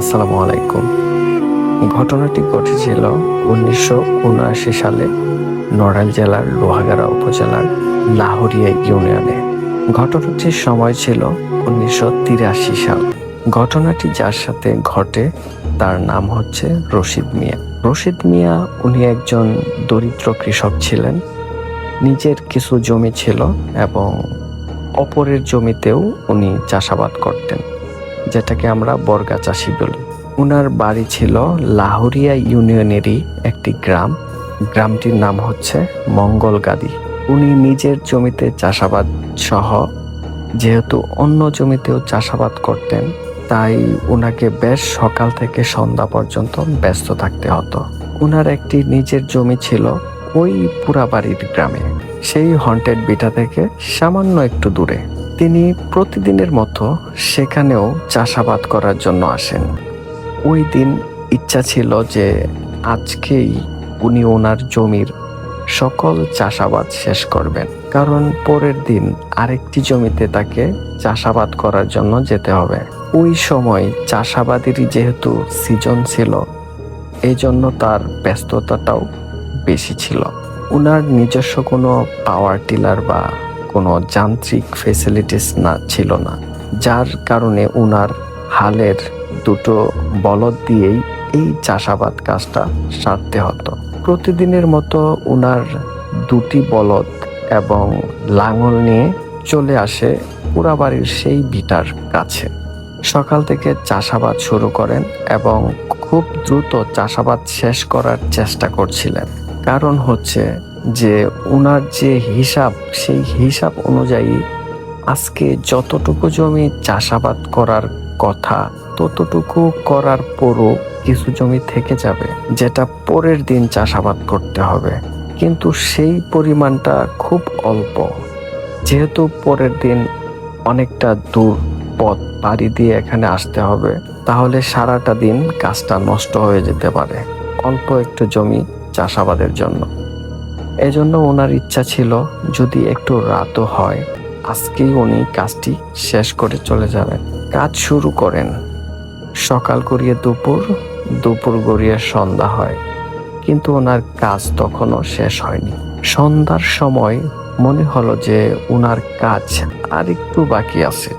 আসসালামু আলাইকুম। ঘটনাটি ঘটেছিল উনিশশো উনআশি সালে নড়াইল জেলার লোহাগাড়া উপজেলার লাহরিয়া ইউনিয়নে। ঘটনাটির সময় ছিল উনিশশো তিরাশি সাল। ঘটনাটি যার সাথে ঘটে তার নাম হচ্ছে রশিদ মিয়া। রশিদ মিয়া উনি একজন দরিদ্র কৃষক ছিলেন। নিজের কিছু জমি ছিল এবং অপরের জমিতেও উনি চাষাবাদ করতেন। যেটাকে আমরা বর্গা চাষি বলি। উনার বাড়ি ছিল লাহোরিয়া ইউনিয়নেরই একটি গ্রাম। গ্রামটির নাম হচ্ছে মঙ্গলগাদি। উনি নিজের জমিতে চাষাবাদ সহ যেহেতু অন্য জমিতেও চাষাবাদ করতেন, তাই উনাকে বেশ সকাল থেকে সন্ধ্যা পর্যন্ত ব্যস্ত থাকতে হতো। উনার একটি নিজের জমি ছিল ওই পুরা বাড়ির গ্রামে। সেই হন্টেড বিটা থেকে সামান্য একটু দূরে। তিনি প্রতিদিনের মতো সেখানেও চাষাবাদ করার জন্য আসেন। ওই দিন ইচ্ছা ছিল যে আজকেই উনি ওনার জমির সকল চাষাবাদ শেষ করবেন। কারণ পরের দিন আরেকটি জমিতে তাকে চাষাবাদ করার জন্য যেতে হবে। ওই সময় চাষাবাদেরই যেহেতু সিজন ছিল এই জন্য তার ব্যস্ততাটাও বেশি ছিল। উনার নিজস্ব কোনো পাওয়ার টিলার বা কোনো যান্ত্রিক ফেসিলিটিস না, ছিল না। যার কারণে উনার হালের দুটো বলদ দিয়েই এই চাষাবাদ কাজটা সারতে হতো। প্রতিদিনের মতো উনার দুটি বলদ এবং লাঙল নিয়ে চলে আসে পুরাবাড়ির সেই ভিটার কাছে। সকাল থেকে চাষাবাদ শুরু করেন এবং খুব দ্রুত চাষাবাদ শেষ করার চেষ্টা করছিলেন। কারণ হচ্ছে যে ওনার যে হিসাব, সেই হিসাব অনুযায়ী আজকে যতটুকু জমি চাষাবাদ করার কথা, ততটুকু করার পরও কিছু জমি থেকে যাবে, যেটা পরের দিন চাষাবাদ করতে হবে। কিন্তু সেই পরিমাণটা খুব অল্প। যেহেতু পরের দিন অনেকটা দূর পথ পাড়ি দিয়ে এখানে আসতে হবে, তাহলে সারাটা দিন কাজটা নষ্ট হয়ে যেতে পারে, অল্প একটু জমি চাষাবাদের জন্য। এজন্য ওনার ইচ্ছা ছিল যদি একটু রাতও হয়, আজকেই উনি কাজটি শেষ করে চলে যাবেন। কাজ শুরু করেন। সকাল গড়িয়ে দুপুর দুপুর গড়িয়ে সন্ধ্যা হয়। কিন্তু ওনার কাজ তখনও শেষ হয়নি। সন্ধ্যার সময় মনে হলো যে ওনার কাজ আর একটু বাকি আছে,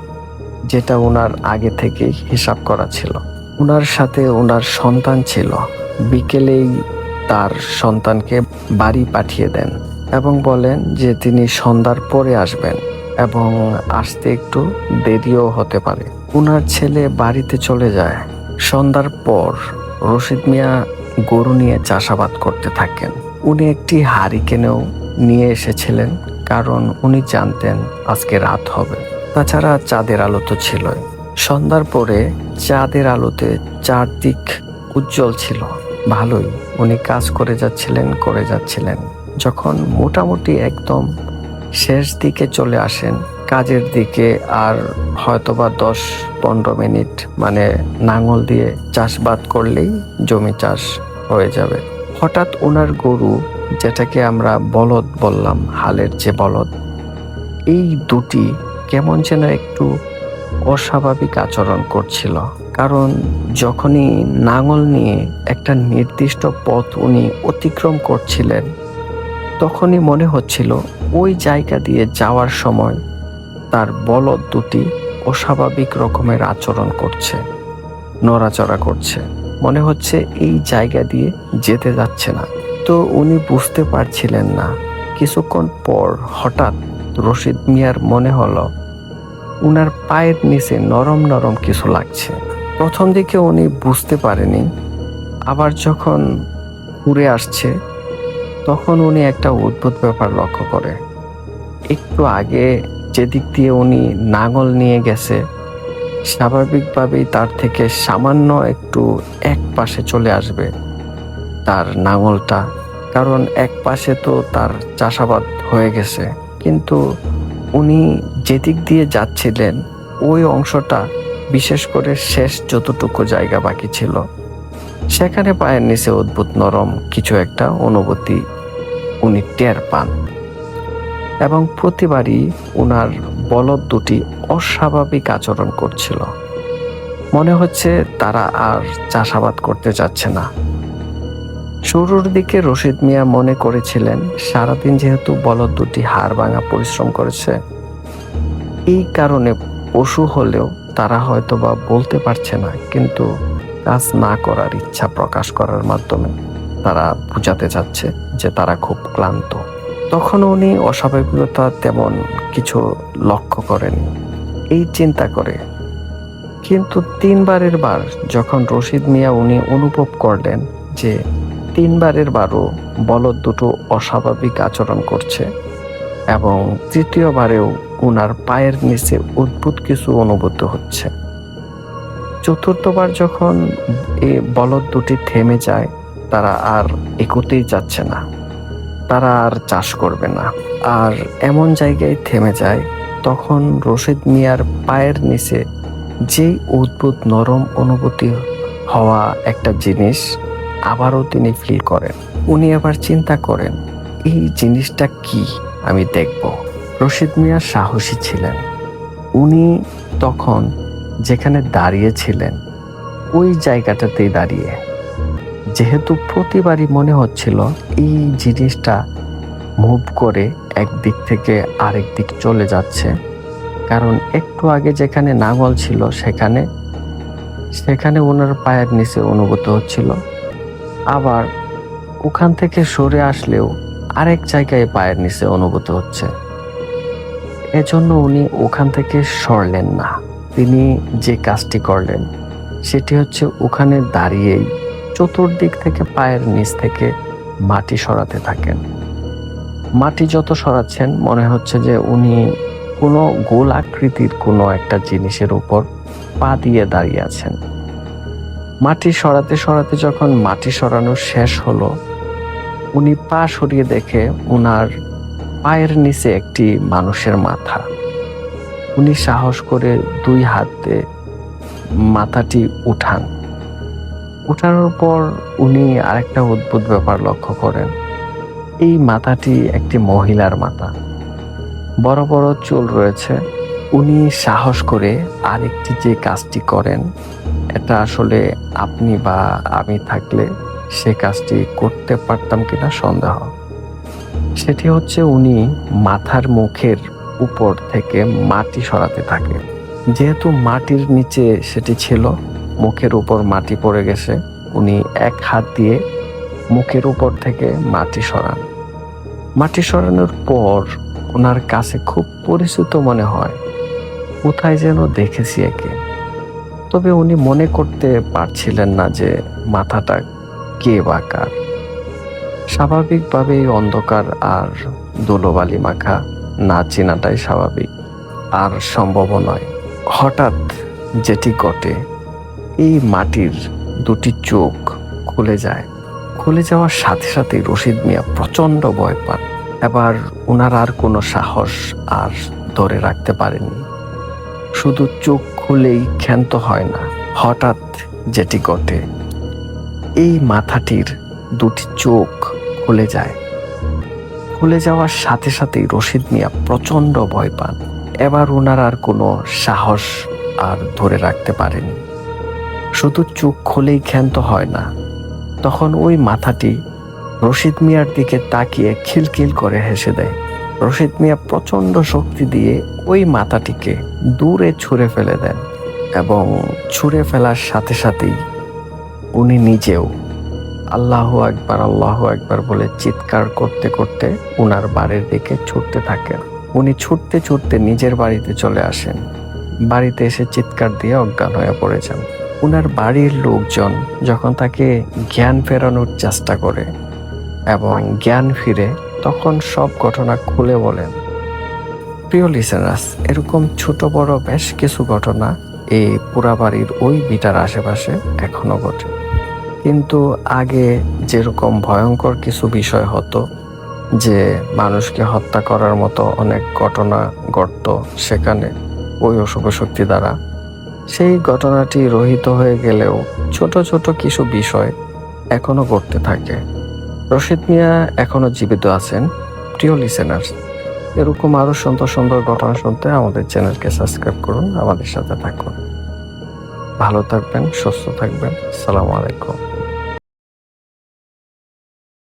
যেটা ওনার আগে থেকেই হিসাব করা ছিল। ওনার সাথে ওনার সন্তান ছিল। বিকেলেই তার সন্তানকে বাড়ি পাঠিয়ে দেন এবং বলেন যে তিনি সন্ধ্যার পরে আসবেন এবং আসতে একটু দেরিও হতে পারে। উনার ছেলে বাড়িতে চলে যায়। সন্ধ্যার পর রশিদ মিয়া গরু নিয়ে চাষাবাদ করতে থাকেন। উনি একটি হারিকেনেও নিয়ে এসেছিলেন কারণ উনি জানতেন আজকে রাত হবে। তাছাড়া চাঁদের আলো তো ছিলই। সন্ধ্যার পরে চাঁদের আলোতে চারদিক উজ্জ্বল ছিল। ভালোই উনি কাজ করে যাচ্ছিলেন করে যাচ্ছিলেন। যখন মোটামুটি একদম শেষ দিকে চলে আসেন, কাজের দিকে আর হয়তোবা দশ পনেরো মিনিট মানে নাঙল দিয়ে চাষবাদ করলেই জমি চাষ হয়ে যাবে। হঠাৎ ওনার গরু, যেটাকে আমরা বলদ বললাম, হালের যে বলদ, এই দুটি কেমন যেন একটু অস্বাভাবিক আচরণ করছিল। কারণ যখনই নাঙল নিয়ে একটা নির্দিষ্ট পথ উনি অতিক্রম করছিলেন, তখনই মনে হচ্ছিল ওই জায়গা দিয়ে যাওয়ার সময় তার বলদ দুটি অস্বাভাবিক রকমের আচরণ করছে, নড়াচড়া করছে। মনে হচ্ছে এই জায়গা দিয়ে যেতে যাচ্ছে না। তো উনি বুঝতে পারছিলেন না। কিছুক্ষণ পর হঠাৎ রশিদ মিয়ার মনে হলো, উনার পায়ের নিচে নরম নরম কিছু লাগছে। প্রথম দিকে উনি বুঝতে পারেনি, আবার যখন ঘুরে আসছে, তখন উনি একটা অদ্ভুত ব্যাপার লক্ষ্য করে। একটু আগে যেদিক দিয়ে উনি নাঙল নিয়ে গেছে, স্বাভাবিকভাবেই তার থেকে সামান্য একটু এক পাশে চলে আসবে তার নাঙলটা, কারণ এক পাশে তো তার চাষাবাদ হয়ে গেছে। কিন্তু উনি যেদিক দিয়ে যাচ্ছিলেন, ওই অংশটা বিশেষ করে শেষ যতটুকু জায়গা বাকি ছিল। সেখানে পায়ের নিচে অদ্ভুত নরম কিছু একটা অনুভূতি উনি টের পান। এবং প্রতিবারই উনার বলদ দুটি অস্বাভাবিক আচরণ করছিল। মনে হচ্ছে তারা আর চাষাবাদ করতে যাচ্ছে না। শুরুর দিকে রশিদ মিয়া মনে করেছিলেন, সারাদিন যেহেতু বলদ দুটি হাড় ভাঙা পরিশ্রম করেছে, এই কারণে পশু হলেও তারা হয়তো বা বলতে পারছে না, কিন্তু কাজ না করার ইচ্ছা প্রকাশ করার মাধ্যমে তারা বুঝাতে চাচ্ছে যে তারা খুব ক্লান্ত। তখন উনি অস্বাভাবিকতা তেমন কিছু লক্ষ্য করেন, এই চিন্তা করে। কিন্তু তিনবারের বার যখন রশিদ মিয়া উনি অনুভব করলেন যে তিনবারের বারও বলদ দুটো অস্বাভাবিক আচরণ করছে এবং তৃতীয়বারেও উনার পায়ের নিচে অদ্ভুত কিছু অনুভূত হচ্ছে। চতুর্থবার যখন এ বলদ দুটি থেমে যায়, তারা আর এগোতেই যাচ্ছে না। তারা আর চাষ করবে না। আর এমন জায়গায় থেমে যায়, তখন রশিদ মিয়ার পায়ের নিচে যেই অদ্ভুত নরম অনুভূতি হওয়া একটা জিনিস আবারও তিনি ফিল করেন। উনি আবার চিন্তা করেন, এই জিনিসটা কি? আমি দেখব। রশিদ মিয়া সাহসী ছিলেন। উনি তখন যেখানে দাঁড়িয়েছিলেন, ওই জায়গাটাতেই দাঁড়িয়ে। যেহেতু প্রতিবারই মনে হচ্ছিল এই জিনিসটা মুভ করে এক দিক থেকে আরেক দিক চলে যাচ্ছে, কারণ একটু আগে যেখানে নাঙল ছিল সেখানে সেখানে ওনার পায়ের নিচে অনুভূত হচ্ছিল। আবার ওখান থেকে সরে আসলেও আরেক জায়গায় পায়ের নিচে অনুভূত হচ্ছে। এজন্য উনি ওখান থেকে সরলেন না। তিনি যে কাজটি করলেন, সেটি হচ্ছে ওখানে দাঁড়িয়েই চতুর্দিক থেকে পায়ের নিচ থেকে মাটি সরাতে থাকেন। মাটি যত সরাচ্ছেন, মনে হচ্ছে যে উনি কোনো গোল আকৃতির কোনো একটা জিনিসের উপর পা দিয়ে দাঁড়িয়ে আছেন। মাটি সরাতে সরাতে যখন মাটি সরানো শেষ হলো, উনি পা সরিয়ে দেখে উনার পায়ের নিচে একটি মানুষের মাথা। উনি সাহস করে দুই হাতে মাথাটি উঠান। উঠানোর পর উনি আরেকটা অদ্ভুত ব্যাপার লক্ষ্য করেন। এই মাথাটি একটি মহিলার মাথা। বড় বড় চুল রয়েছে। উনি সাহস করে আরেকটি যে কাজটি করেন, এটা আসলে আপনি বা আমি থাকলে সে কাজটি করতে পারতাম কিনা সন্দেহ। সেটি হচ্ছে উনি মাথার মুখের উপর থেকে মাটি সরাতে থাকে যেহেতু মাটির নিচে সেটি ছিল, মুখের উপর মাটি পড়ে গেছে, উনি এক হাত দিয়ে মুখের উপর থেকে মাটি সরান। মাটি সরানোর পর ওনার কাছে খুব পরিচিত মনে হয়, কোথায় যেন দেখেছি একে। তবে উনি মনে করতে পারছিলেন না যে মাথাটা কে বা কার। স্বাভাবিকভাবেই অন্ধকার আর দোলোবালি মাখা না চেনাটাই স্বাভাবিক। আর সম্ভব নয়। হঠাৎ যেটি ঘটে, এই মাটির দুটি চোখ খুলে যায়। খুলে যাওয়ার সাথে সাথে রশিদ মিয়া প্রচণ্ড ভয় পান। এবার ওনার আর কোনো সাহস আর ধরে রাখতে পারেনি শুধু চোখ খুলেই ক্ষান্ত হয় না, হঠাৎ যেটি ঘটে, এই মাথাটির দুটি চোখ খুলে যায়। খুলে যাওয়ার সাথে সাথেই রশিদ মিয়া প্রচণ্ড ভয় পান। এবার ওনার আর কোনো সাহস আর ধরে রাখতে পারেনি। শুধু চোখ খুলেই ক্ষান্ত হয় না। তখন ওই মাথাটি রশিদ মিয়ার দিকে তাকিয়ে খিলখিল করে হেসে দেয়। রশিদ মিয়া প্রচণ্ড শক্তি দিয়ে ওই মাথাটিকে দূরে ছুঁড়ে ফেলে দেন এবং ছুঁড়ে ফেলার সাথে সাথেই উনি নিজেও আল্লাহ একবার আল্লাহ একবার বলে চিৎকার করতে করতে উনার বাড়ির দিকে ছুটতে থাকেন। উনি ছুটতে ছুটতে নিজের বাড়িতে চলে আসেন। বাড়িতে এসে চিৎকার দিয়ে অজ্ঞান হয়ে পড়েছেন। উনার বাড়ির লোকজন যখন তাকে জ্ঞান ফেরানোর চেষ্টা করে এবং জ্ঞান ফিরে, তখন সব ঘটনা খুলে বলেন, প্রিয় লিসেনার্স এরকম ছোট বড় বেশ কিছু ঘটনা এই পুরা বাড়ির ওই বিটার আশেপাশে এখনও ঘটে। কিন্তু আগে যেরকম ভয়ঙ্কর কিছু বিষয় হতো, যে মানুষকে হত্যা করার মতো অনেক ঘটনা ঘটত সেখানে ওই অশুভ শক্তি দ্বারা, সেই ঘটনাটি রহিত হয়ে গেলেও ছোট ছোট কিছু বিষয় এখনও ঘটতে থাকে। রশিদ মিয়া এখনও জীবিত আছেন, প্রিয় লিসেনার্স এরকম আরও সুন্দর সুন্দর ঘটনা শুনতে আমাদের চ্যানেলকে সাবস্ক্রাইব করুন, আমাদের সাথে থাকুন। ভালো থাকবেন, সুস্থ থাকবেন আসসালামু আলাইকুম।